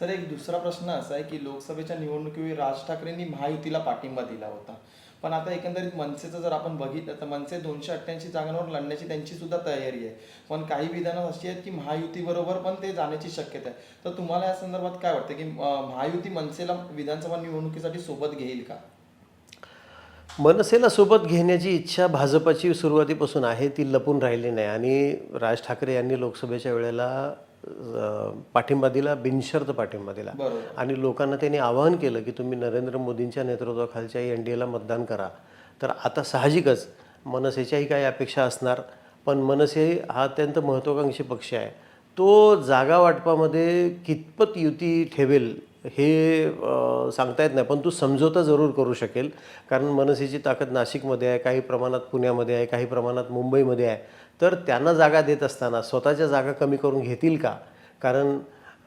Sir एक दुसरा प्रश्न असा आहे की लोकसभेच्या निवडणुकीवेळी राज ठाकरेंनी महायुतीला पाठिंबा दिला होता. पण आता एकंदरीत मनसेचं जर आपण बघितलं तर मनसे दोनशे अठ्ठ्याऐंशी जागांवर लढण्याची त्यांची सुद्धा तयारी आहे. पण काही विधानं अशी आहेत की महायुतीबरोबर पण ते जाण्याची शक्यता आहे. तर तुम्हाला या संदर्भात काय वाटतं की महायुती मनसेला विधानसभा निवडणुकीसाठी सोबत घेईल का? मनसेला सोबत घेण्याची इच्छा भाजपाची सुरुवातीपासून आहे ती लपून राहिली नाही. आणि राज ठाकरे यांनी लोकसभेच्या वेळेला पाठिंबा दिला बिनशर्त पाठिंबा दिला आणि लोकांना त्यांनी आवाहन केलं की तुम्ही नरेंद्र मोदींच्या नेतृत्वाखालच्या एन डी एला मतदान करा. तर आता साहजिकच मनसेच्याही काही अपेक्षा असणार पण मनसे हा अत्यंत महत्त्वाकांक्षी पक्ष आहे. तो जागा वाटपामध्ये कितपत युती ठेवेल हे सांगता येत नाही पण तो समझोता जरूर करू शकेल. कारण मनसेची ताकद नाशिकमध्ये आहे काही प्रमाणात पुण्यामध्ये आहे काही प्रमाणात मुंबईमध्ये आहे. तर त्यांना जागा देत असताना स्वतःच्या जागा कमी करून घेतील का? कारण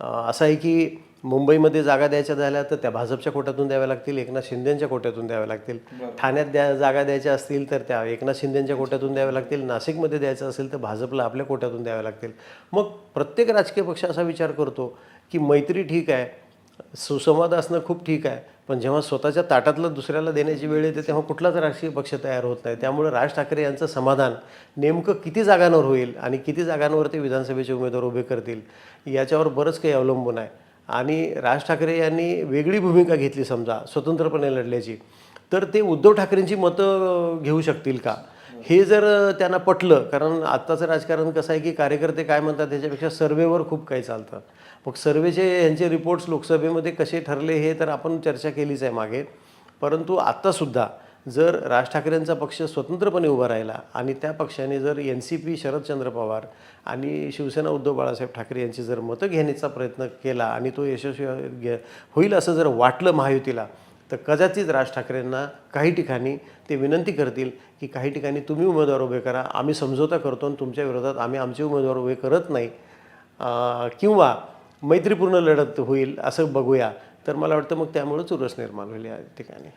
असं आहे की मुंबईमध्ये जागा द्यायच्या झाल्या तर त्या भाजपच्या कोट्यातून द्याव्या लागतील एकनाथ शिंदेच्या कोट्यातून द्याव्या लागतील. ठाण्यात द्या जागा द्यायच्या असतील तर त्या एकनाथ शिंदेच्या कोट्यातून द्याव्या लागतील. नाशिकमध्ये द्यायचं असेल तर भाजपला आपल्या कोट्यातून द्याव्या लागतील. मग प्रत्येक राजकीय पक्ष असा विचार करतो की मैत्री ठीक आहे सुसंवाद असणं खूप ठीक आहे. पण जेव्हा स्वतःच्या ताटातलं दुसऱ्याला देण्याची वेळ येते तेव्हा कुठलाच राजकीय पक्ष तयार होत नाही. त्यामुळे राज ठाकरे यांचं समाधान नेमकं किती जागांवर होईल आणि किती जागांवर ते विधानसभेचे उमेदवार उभे करतील याच्यावर बरंच काही अवलंबून आहे. आणि राज ठाकरे यांनी वेगळी भूमिका घेतली समजा स्वतंत्रपणे लढल्याची. तर ते उद्धव ठाकरेंची मतं घेऊ शकतील का? हे जर त्यांना पटलं कारण आत्ताचं राजकारण कसं आहे की कार्यकर्ते काय म्हणतात त्याच्यापेक्षा सर्वेवर खूप काही चालतं. मग सर्वेचे यांचे रिपोर्ट्स लोकसभेमध्ये कसे ठरले हे तर आपण चर्चा केलीच आहे मागे. परंतु आत्तासुद्धा जर राज ठाकरेंचा पक्ष स्वतंत्रपणे उभा राहिला आणि त्या पक्षाने जर N C P Sharadchandra Pawar आणि शिवसेना उद्धव बाळासाहेब ठाकरे यांची जर मतं घेण्याचा प्रयत्न केला आणि तो यशस्वी घे- होईल असं जर वाटलं महायुतीला तर कदाचित राज ठाकरेंना काही ठिकाणी ते विनंती करतील की काही ठिकाणी तुम्ही उमेदवार उभे करा आम्ही समझोता करतो आणि तुमच्या विरोधात आम्ही आमचे उमेदवार उभे करत नाही. किंवा मैत्रीपूर्ण लढत होईल असं बघूया. तर मला वाटतं मग त्यामुळंच उरस निर्माण होईल या ठिकाणी.